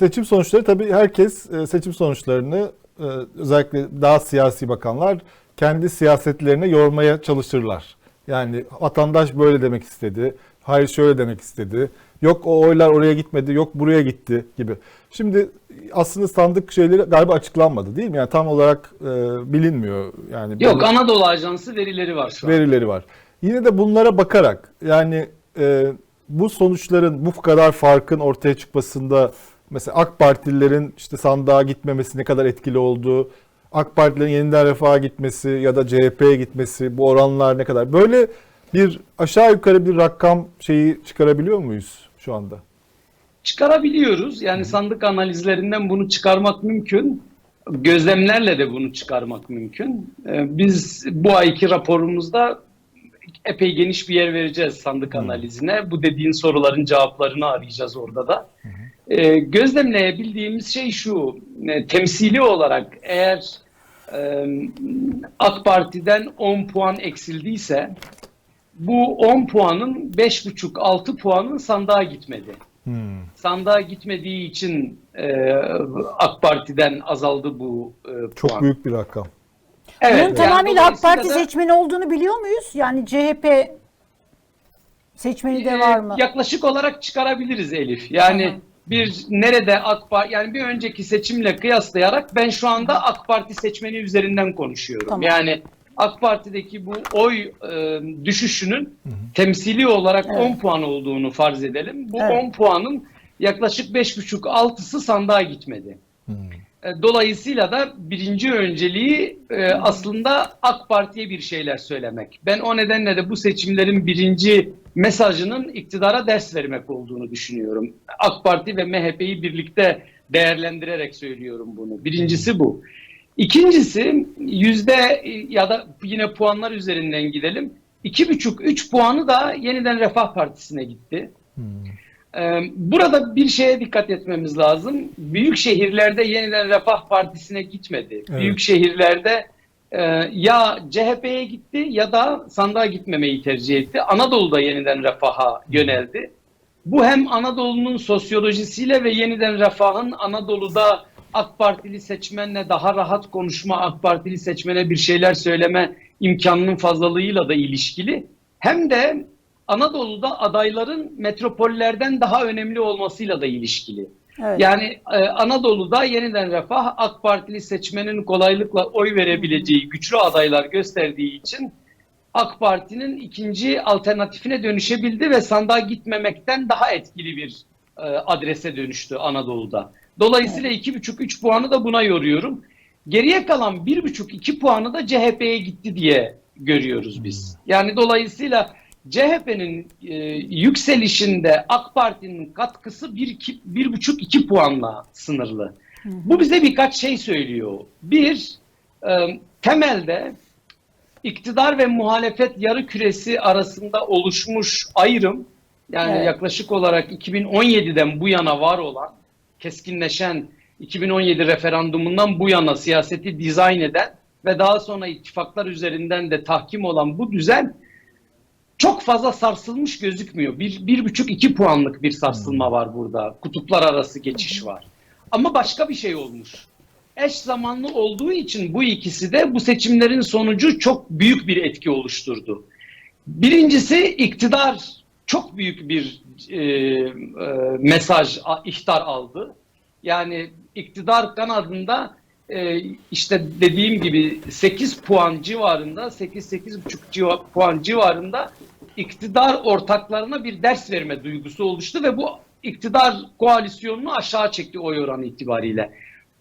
seçim sonuçları tabii herkes e, seçim sonuçlarını e, özellikle daha siyasi bakanlar kendi siyasetlerine yormaya çalışırlar. Yani vatandaş böyle demek istedi, hayır şöyle demek istedi, yok o oylar oraya gitmedi, yok buraya gitti gibi. Şimdi aslında sandık şeyleri galiba açıklanmadı değil mi? Yani tam olarak e, bilinmiyor. Yani Yok böyle- Anadolu Ajansı verileri var şu an. verileri var. Yine de bunlara bakarak yani e, bu sonuçların bu kadar farkın ortaya çıkmasında mesela AK Partililerin işte sandığa gitmemesi ne kadar etkili oldu, AK Partilerin yeniden refaha gitmesi ya da CHP'ye gitmesi bu oranlar ne kadar böyle bir aşağı yukarı bir rakam şeyi çıkarabiliyor muyuz şu anda? Çıkarabiliyoruz. Yani sandık analizlerinden bunu çıkarmak mümkün. Gözlemlerle de bunu çıkarmak mümkün. Ee, Biz bu ayki raporumuzda epey geniş bir yer vereceğiz sandık analizine. Bu dediğin soruların cevaplarını arayacağız orada da. Ee, gözlemleyebildiğimiz şey şu. e, Temsili olarak eğer e, AK Parti'den 10 puan eksildiyse bu 10 puanın 5,5-6 puanın sandığa gitmedi. Hmm. Sandığa gitmediği için e, AK Parti'den azaldı bu e, Çok puan. büyük bir rakam. Evet, Bunun yani tamamıyla AK Parti da, seçmeni olduğunu biliyor muyuz? Yani CHP seçmeni de e, var mı? Yaklaşık olarak çıkarabiliriz Elif. Yani Tamam. Bir nerede AK Parti yani bir önceki seçimle kıyaslayarak ben şu anda AK Parti seçmeni üzerinden konuşuyorum. Tamam. Yani AK Parti'deki bu oy e, düşüşünün temsili olarak Evet. 10 puan olduğunu farz edelim. Bu Evet. 10 puanın yaklaşık 5,5-6'sı sandığa gitmedi. Hmm. E, Dolayısıyla da birinci önceliği e, aslında AK Parti'ye bir şeyler söylemek. Ben o nedenle de bu seçimlerin birinci mesajının iktidara ders vermek olduğunu düşünüyorum. AK Parti ve MHP'yi birlikte değerlendirerek söylüyorum bunu. Birincisi bu. İkincisi yüzde e, ya da yine puanlar üzerinden gidelim. 2,5-3 puanı da yeniden Refah Partisi'ne gitti. Hmm. Ee, Burada bir şeye dikkat etmemiz lazım. Büyük şehirlerde yeniden Refah Partisi'ne gitmedi. Evet. Büyük şehirlerde e, ya CHP'ye gitti ya da sandığa gitmemeyi tercih etti. Anadolu'da yeniden Refah'a yöneldi. Bu hem Anadolu'nun sosyolojisiyle ve yeniden Refah'ın Anadolu'da AK Partili seçmenle daha rahat konuşma, AK Partili seçmene bir şeyler söyleme imkanının fazlalığıyla da ilişkili. Hem de Anadolu'da adayların metropollerden daha önemli olmasıyla da ilişkili. Evet. Yani e, Anadolu'da yeniden refah AK Partili seçmenin kolaylıkla oy verebileceği güçlü adaylar gösterdiği için AK Parti'nin ikinci alternatifine dönüşebildi ve sandığa gitmemekten daha etkili bir e, adrese dönüştü Anadolu'da. Dolayısıyla iki buçuk üç puanı da buna yoruyorum. Geriye kalan bir buçuk iki puanı da CHP'ye gitti diye görüyoruz biz. Yani dolayısıyla CHP'nin e, yükselişinde AK Parti'nin katkısı bir, iki, bir buçuk iki puanla sınırlı. Bu bize birkaç şey söylüyor. Bir, e, temelde iktidar ve muhalefet yarı küresi arasında oluşmuş ayrım, yani Evet. yaklaşık olarak 2017'den bu yana var olan, keskinleşen 2017 referandumundan bu yana siyaseti dizayn eden ve daha sonra ittifaklar üzerinden de tahkim olan bu düzen çok fazla sarsılmış gözükmüyor. Bir, bir buçuk iki puanlık bir sarsılma var burada. Kutuplar arası geçiş var. Ama başka bir şey olmuş. Eş zamanlı olduğu için bu ikisi de bu seçimlerin sonucu çok büyük bir etki oluşturdu. Birincisi iktidar çok büyük bir e, e, mesaj, ihtar aldı. Yani iktidar kanadında e, işte dediğim gibi 8 puan civarında, 8-8,5 civa- puan civarında iktidar ortaklarına bir ders verme duygusu oluştu ve bu iktidar koalisyonunu aşağı çekti oy oranı itibariyle.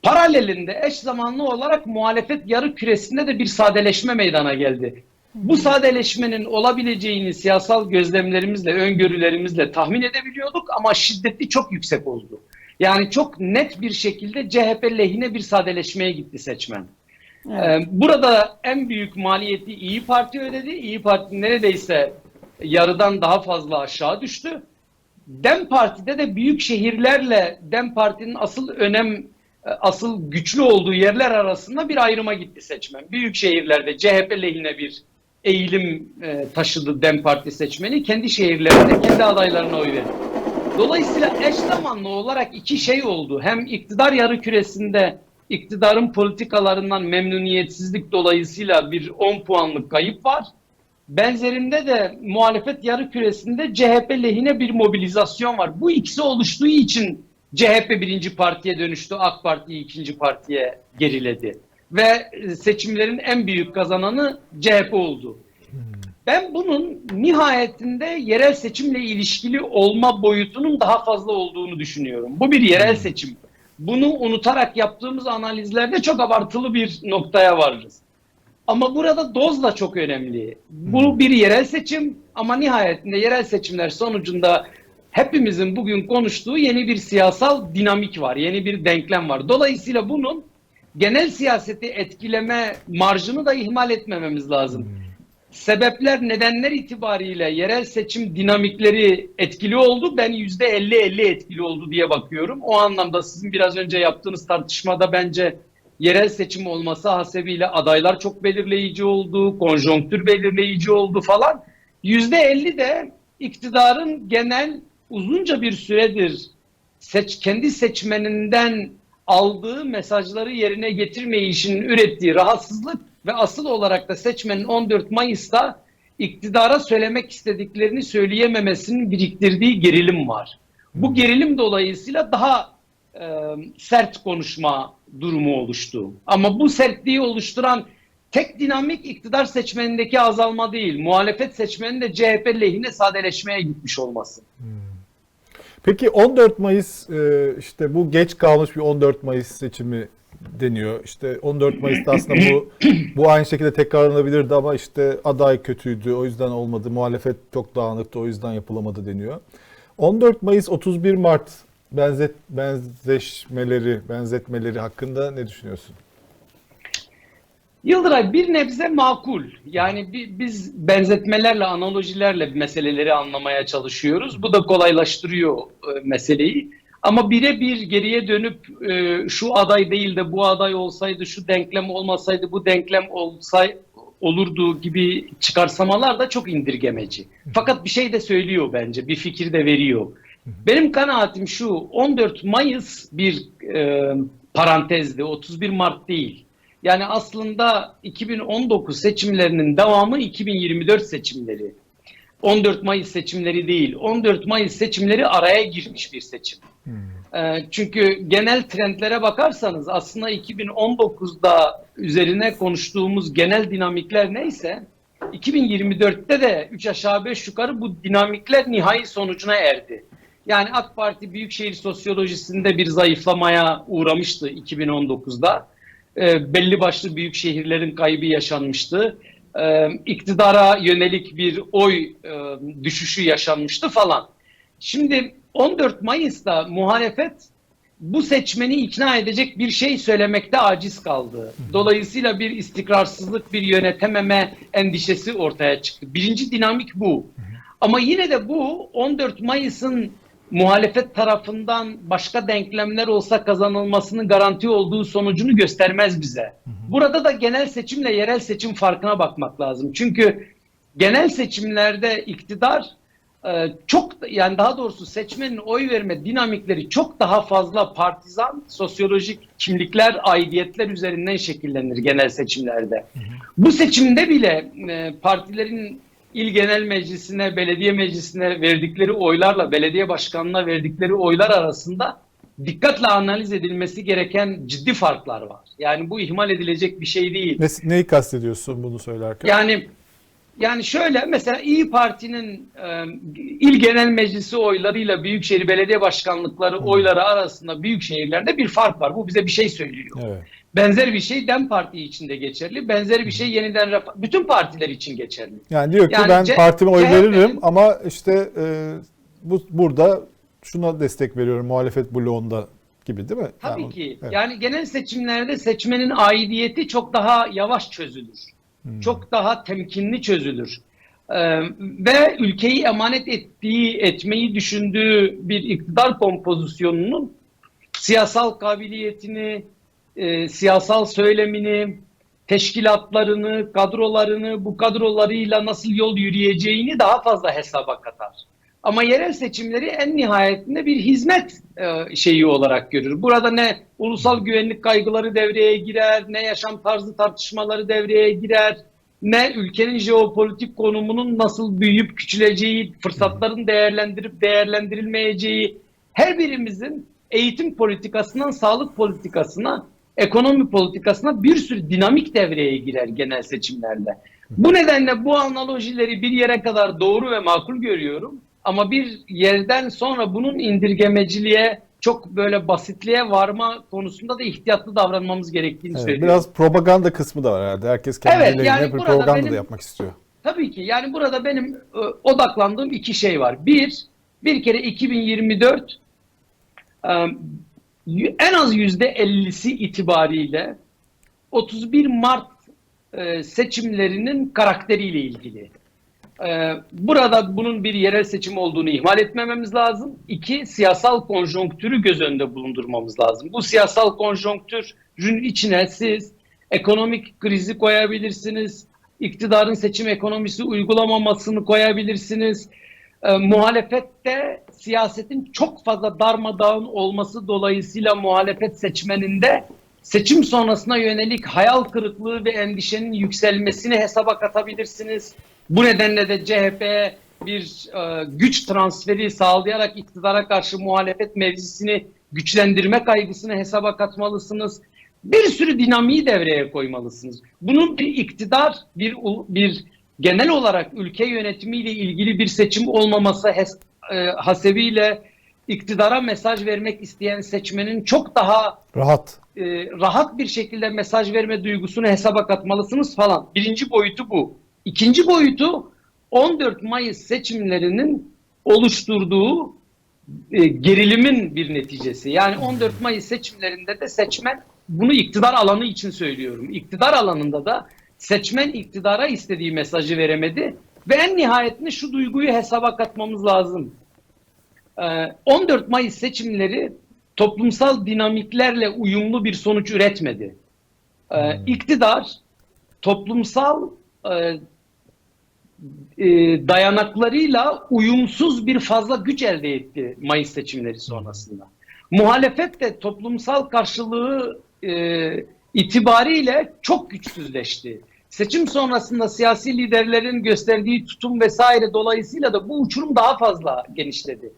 Paralelinde eş zamanlı olarak muhalefet yarı küresinde de bir sadeleşme meydana geldi. Bu sadeleşmenin olabileceğini siyasal gözlemlerimizle, öngörülerimizle tahmin edebiliyorduk ama şiddeti çok yüksek oldu. Yani çok net bir şekilde CHP lehine bir sadeleşmeye gitti seçmen. Evet. Ee, Burada en büyük maliyeti İyi Parti ödedi. İyi Parti neredeyse yarıdan daha fazla aşağı düştü. Dem Parti'de de büyük şehirlerle Dem Parti'nin asıl önem e, asıl güçlü olduğu yerler arasında bir ayrıma gitti seçmen. Büyük şehirlerde CHP lehine bir eğilim e, taşıdı Dem Parti seçmeni. Kendi şehirlerinde kendi adaylarına oy verdi. Dolayısıyla eş zamanlı olarak iki şey oldu. Hem iktidar yarı küresinde iktidarın politikalarından memnuniyetsizlik dolayısıyla bir 10 puanlık kayıp var. Benzerinde de muhalefet yarı küresinde CHP lehine bir mobilizasyon var. Bu ikisi oluştuğu için CHP birinci partiye dönüştü, AK Parti ikinci partiye geriledi. Ve seçimlerin en büyük kazananı CHP oldu. Ben bunun nihayetinde yerel seçimle ilişkili olma boyutunun daha fazla olduğunu düşünüyorum. Bu bir yerel seçim. Bunu unutarak yaptığımız analizlerde çok abartılı bir noktaya varırız. Ama burada doz da çok önemli. Bu bir yerel seçim ama nihayetinde yerel seçimler sonucunda hepimizin bugün konuştuğu yeni bir siyasal dinamik var, yeni bir denklem var. Dolayısıyla bunun genel siyaseti etkileme marjını da ihmal etmememiz lazım. Sebepler, nedenler itibariyle yerel seçim dinamikleri etkili oldu. Ben %50-50 etkili oldu diye bakıyorum. O anlamda sizin biraz önce yaptığınız tartışmada bence yerel seçim olması hasebiyle adaylar çok belirleyici oldu, konjonktür belirleyici oldu falan. %50 de iktidarın genel uzunca bir süredir seç, kendi seçmeninden aldığı mesajları yerine getirmeyişinin ürettiği rahatsızlık ve asıl olarak da seçmenin 14 Mayıs'ta iktidara söylemek istediklerini söyleyememesinin biriktirdiği gerilim var. Bu gerilim dolayısıyla daha e, sert konuşma durumu oluştu. Ama bu sertliği oluşturan tek dinamik iktidar seçmenindeki azalma değil. Muhalefet seçmeninin de CHP lehine sadeleşmeye gitmiş olması. Peki 14 Mayıs e, işte bu geç kalmış bir 14 Mayıs seçimi deniyor. İşte 14 Mayıs'ta aslında bu bu aynı şekilde tekrarlanabilirdi ama işte aday kötüydü o yüzden olmadı. Muhalefet çok dağınıktı o yüzden yapılamadı deniyor. 14 Mayıs 31 Mart benzet benzeşmeleri, benzetmeleri hakkında ne düşünüyorsun? Yıldıray bir nebze makul. Yani bi- biz benzetmelerle, analojilerle meseleleri anlamaya çalışıyoruz. Bu da kolaylaştırıyor e, meseleyi. Ama birebir geriye dönüp e, şu aday değil de bu aday olsaydı, şu denklem olmasaydı, bu denklem olsay olurdu gibi çıkarsamalar da çok indirgemeci. Fakat bir şey de söylüyor bence, bir fikir de veriyor. Benim kanaatim şu, 14 Mayıs bir e, parantezdi, 31 Mart değil. Yani aslında 2019 seçimlerinin devamı 2024 seçimleri. 14 Mayıs seçimleri değil. 14 Mayıs seçimleri araya girmiş bir seçim. Ee, çünkü genel trendlere bakarsanız aslında 2019'da üzerine konuştuğumuz genel dinamikler neyse 2024'te de 3 aşağı 5 yukarı bu dinamikler nihai sonucuna erdi. Yani AK Parti büyükşehir sosyolojisinde bir zayıflamaya uğramıştı 2019'da. Ee, belli başlı büyük şehirlerin kaybı yaşanmıştı. Ee, iktidara yönelik bir oy e, düşüşü yaşanmıştı falan. Şimdi 14 Mayıs'ta muhalefet bu seçmeni ikna edecek bir şey söylemekte aciz kaldı. Dolayısıyla bir istikrarsızlık, bir yönetememe endişesi ortaya çıktı. Birinci dinamik bu. Ama yine de bu 14 Mayıs'ın muhalefet tarafından başka denklemler olsa kazanılmasının garanti olduğu sonucunu göstermez bize. Burada da genel seçimle yerel seçim farkına bakmak lazım. Çünkü genel seçimlerde iktidar çok yani daha doğrusu seçmenin oy verme dinamikleri çok daha fazla partizan sosyolojik kimlikler, aidiyetler üzerinden şekillenir genel seçimlerde. Bu seçimde bile e, partilerin il genel meclisine, belediye meclisine verdikleri oylarla belediye başkanına verdikleri oylar arasında dikkatle analiz edilmesi gereken ciddi farklar var. Yani bu ihmal edilecek bir şey değil. Ne, neyi kastediyorsun bunu söylerken? Yani yani şöyle mesela İyi Parti'nin e, il genel meclisi oylarıyla büyükşehir belediye başkanlıkları oyları arasında büyük şehirlerde bir fark var. Bu bize bir şey söylüyor. Evet. Benzer bir şey DEM Parti için de geçerli. Benzer bir şey yeniden Refah- bütün partiler için geçerli. Yani diyor ki Yani ben partime oy veririm ama işte e, bu burada şuna destek veriyorum muhalefet bloğunda gibi değil mi? Tabii Yani- ki. evet. Yani genel seçimlerde seçmenin aidiyeti çok daha yavaş çözülür. Hmm. Çok daha temkinli çözülür. Ee, ve ülkeyi emanet ettiği, etmeyi düşündüğü bir iktidar kompozisyonunun siyasal kabiliyetini, e, siyasal söylemini, teşkilatlarını, kadrolarını, bu kadrolarıyla nasıl yol yürüyeceğini daha fazla hesaba katar. Ama yerel seçimleri en nihayetinde bir hizmet e, şeyi olarak görür. Burada ne ulusal güvenlik kaygıları devreye girer, ne yaşam tarzı tartışmaları devreye girer, ne ülkenin jeopolitik konumunun nasıl büyüyüp küçüleceği, fırsatların değerlendirip değerlendirilmeyeceği, her birimizin eğitim politikasından sağlık politikasına, ekonomi politikasına bir sürü dinamik devreye girer genel seçimlerde. Bu nedenle bu analojileri bir yere kadar doğru ve makul görüyorum. Ama bir yerden sonra bunun indirgemeciliğe, çok böyle basitliğe varma konusunda da ihtiyatlı davranmamız gerektiğini Evet, söylüyorum. biraz propaganda kısmı da var herhalde. Herkes kendi Evet, yani bir propaganda benim- da yapmak istiyor. Tabii ki yani burada benim e, odaklandığım iki şey var. Bir, bir kere 2024 e, en az yüzde 50'si itibariyle 31 Mart e, seçimlerinin karakteriyle ilgili. E, Burada bunun bir yerel seçim olduğunu ihmal etmememiz lazım. İki, siyasal konjonktürü göz önünde bulundurmamız lazım. Bu siyasal konjonktürün içine siz ekonomik krizi koyabilirsiniz, iktidarın seçim ekonomisi uygulamamasını koyabilirsiniz. E, muhalefette siyasetin çok fazla darmadağın olması dolayısıyla muhalefet seçmeninde seçim sonrasına yönelik hayal kırıklığı ve endişenin yükselmesini hesaba katabilirsiniz. Bu nedenle de CHP'ye bir e, güç transferi sağlayarak iktidara karşı muhalefet mevzisini güçlendirme kaygısını hesaba katmalısınız. Bir sürü dinamiği devreye koymalısınız. Bunun bir iktidar, bir bir genel olarak ülke yönetimiyle ilgili bir seçim olmaması hes- e, hasebiyle iktidara mesaj vermek isteyen seçmenin çok daha Rahat. e, rahat bir şekilde mesaj verme duygusunu hesaba katmalısınız falan. Birinci boyutu bu. İkinci boyutu 14 Mayıs seçimlerinin oluşturduğu e, gerilimin bir neticesi. Yani 14 Mayıs seçimlerinde de seçmen bunu iktidar alanı için söylüyorum. İktidar alanında da seçmen iktidara istediği mesajı veremedi ve en nihayetinde şu duyguyu hesaba katmamız lazım. Ee, 14 Mayıs seçimleri toplumsal dinamiklerle uyumlu bir sonuç üretmedi. Ee, İktidar toplumsal e, dayanaklarıyla uyumsuz bir fazla güç elde etti Mayıs seçimleri sonrasında. Muhalefet de toplumsal karşılığı e, itibariyle çok güçsüzleşti. Seçim sonrasında siyasi liderlerin gösterdiği tutum vesaire dolayısıyla da bu uçurum daha fazla genişledi.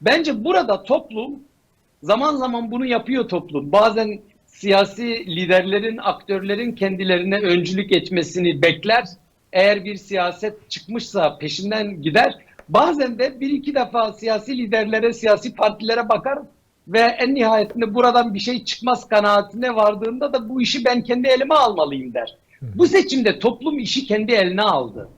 Bence burada toplum zaman zaman bunu yapıyor toplum. Bazen siyasi liderlerin, aktörlerin kendilerine öncülük etmesini bekler. Eğer bir siyaset çıkmışsa peşinden gider. Bazen de bir iki defa siyasi liderlere, siyasi partilere bakar ve en nihayetinde buradan bir şey çıkmaz kanaatine vardığında da bu işi ben kendi elime almalıyım der. Bu seçimde toplum işi kendi eline aldı.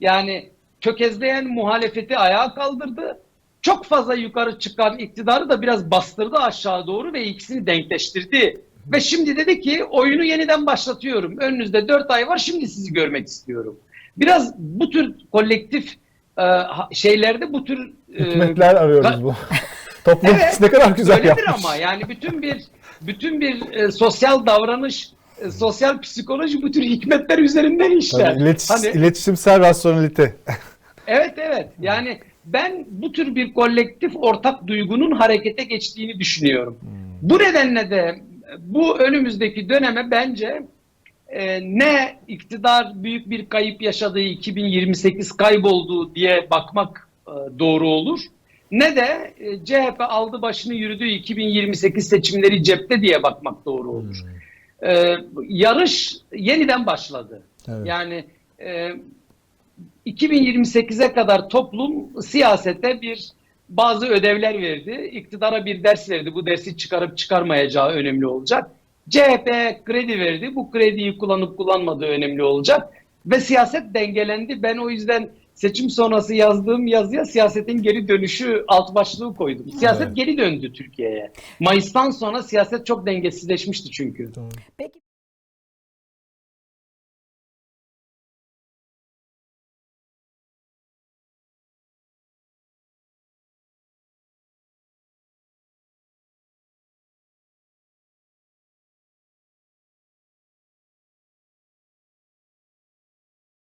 Yani tökezleyen muhalefeti ayağa kaldırdı. Çok fazla yukarı çıkan iktidarı da biraz bastırdı aşağı doğru ve ikisini denkleştirdi. Ve şimdi dedi ki oyunu yeniden başlatıyorum. Önünüzde dört ay var şimdi sizi görmek istiyorum. Biraz bu tür kolektif e, şeylerde bu tür e, Hikmetler arıyoruz bu. Toplum Evet, ne kadar güzel Öyledir yapmış. ama yani bütün bir bütün bir e, sosyal davranış, e, sosyal psikoloji bu tür hikmetler üzerinden işler. Tabii, iletiş- Hani- iletişimsel rasyonelite. Evet evet. Yani ben bu tür bir kolektif ortak duygunun harekete geçtiğini düşünüyorum. Bu nedenle de bu önümüzdeki döneme bence e, ne iktidar büyük bir kayıp yaşadığı 2028 kayboldu diye bakmak e, doğru olur. Ne de e, CHP aldı başını yürüdüğü 2028 seçimleri cepte diye bakmak doğru olur. E, yarış yeniden başladı. Evet. Yani e, 2028'e kadar toplum siyasete bir bazı ödevler verdi. İktidara bir ders verdi. Bu dersi çıkarıp çıkarmayacağı önemli olacak. CHP kredi verdi. Bu krediyi kullanıp kullanmadığı önemli olacak. Ve siyaset dengelendi. Ben o yüzden seçim sonrası yazdığım yazıya siyasetin geri dönüşü alt başlığı koydum. Siyaset Evet. geri döndü Türkiye'ye. Mayıs'tan sonra siyaset çok dengesizleşmişti çünkü. Peki